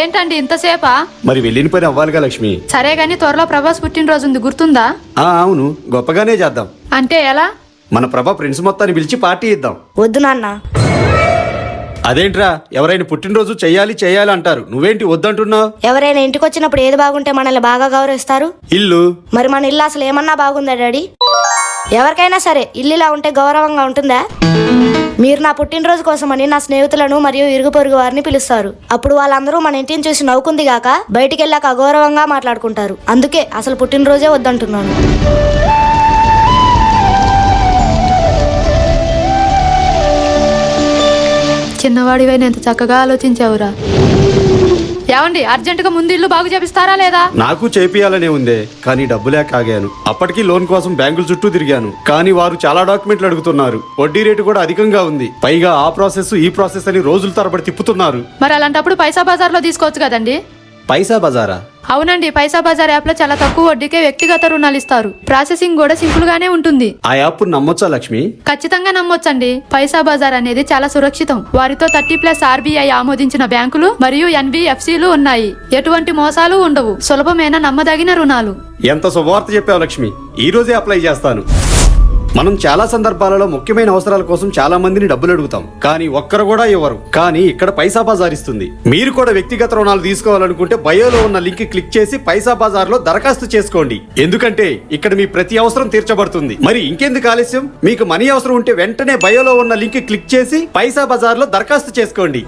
ఏంటండి ఇంతసేపా? మరి వెళ్ళిన పని అవ్వాలిగా లక్ష్మి. సరే గాని త్వరలో ప్రభాస్ పుట్టినరోజు ఉంది గుర్తుందా? ఆ అవును. గొప్పగానే చేద్దాం. అంటే ఎలా? మన ప్రభ ఫ్రెండ్స్ మొత్తాన్ని పిలిచి పార్టీ ఇద్దాం. వద్దు నాన్న. అదేంట్రా? ఎవరైనా పుట్టినరోజు చెయ్యాలి చేయాలి అంటారు. నువ్వేంటి వద్దంటున్నావు? ఎవరైనా ఇంటికి వచ్చినప్పుడు ఏది బాగుంటే మనల్ని బాగా గౌరవిస్తారు? ఇల్లు. మరి మన ఇల్లు అసలు ఏమన్నా బాగుందా డాడీ? ఎవరికైనా సరే ఇల్లు ఇలా ఉంటే గౌరవంగా ఉంటుందా? మీరు నా పుట్టినరోజు కోసమని నా స్నేహితులను మరియు ఇరుగు పొరుగు వారిని పిలుస్తారు. అప్పుడు వాళ్ళందరూ మన ఇంటిని చూసి నవ్వుకుంది గాక బయటికి వెళ్ళాక అగౌరవంగా మాట్లాడుకుంటారు. అందుకే అసలు పుట్టినరోజే వద్దంటున్నాను. చిన్నవాడివైన ఎంత చక్కగా ఆలోచించావురా. ఏమండి అర్జెంటుగా ముందు ఇల్లు బాగు చేపిస్తారా లేదా? నాకు చేపియాలనే ఉందే కానీ డబ్బు లేక ఆగాను. అప్పటికి లోన్ కోసం బ్యాంకుల చుట్టూ తిరిగాను. కానీ వారు చాలా డాక్యుమెంట్లు అడుగుతున్నారు. వడ్డీ రేటు కూడా అధికంగా ఉంది. పైగా ఆ ప్రాసెస్ ఈ ప్రాసెస్ అని రోజుల తరబడి తిప్పుతున్నారు. మరి అలాంటప్పుడు పైసా బజార్లో తీసుకోవచ్చు కదండి? పైసా బజారా? అవునండి పైసా బజార్ యాప్లో చాలా తక్కువ వడ్డీకే వ్యక్తిగత రుణాలు ఇస్తారు. ప్రాసెసింగ్ కూడా సింపుల్ గానే ఉంటుంది. ఆ యాప్ నమ్మొచ్చా లక్ష్మి? ఖచ్చితంగా నమ్మొచ్చండి. పైసా బజార్ అనేది చాలా సురక్షితం. వారితో థర్టీ ప్లస్ ఆర్బీఐ ఆమోదించిన బ్యాంకులు మరియు ఎన్బిఎఫ్సిలు ఉన్నాయి. ఎటువంటి మోసాలు ఉండవు. సులభమైన నమ్మదగిన రుణాలు. ఎంత శుభవార్త చెప్పావు లక్ష్మి? ఈ రోజే అప్లై చేస్తాను. మనం చాలా సందర్భాలలో ముఖ్యమైన అవసరాల కోసం చాలా మందిని డబ్బులు అడుగుతాం. కానీ ఒక్కరు కూడా ఇవ్వరు. కానీ ఇక్కడ పైసా బజార్ ఇస్తుంది. మీరు కూడా వ్యక్తిగత రుణాలు తీసుకోవాలనుకుంటే బయోలో ఉన్న లింక్ క్లిక్ చేసి పైసా బజార్లో దరఖాస్తు చేసుకోండి. ఎందుకంటే ఇక్కడ మీ ప్రతి అవసరం తీర్చబడుతుంది. మరి ఇంకెందుకు ఆలస్యం? మీకు మనీ అవసరం ఉంటే వెంటనే బయోలో ఉన్న లింక్ క్లిక్ చేసి పైసా బజార్లో దరఖాస్తు చేసుకోండి.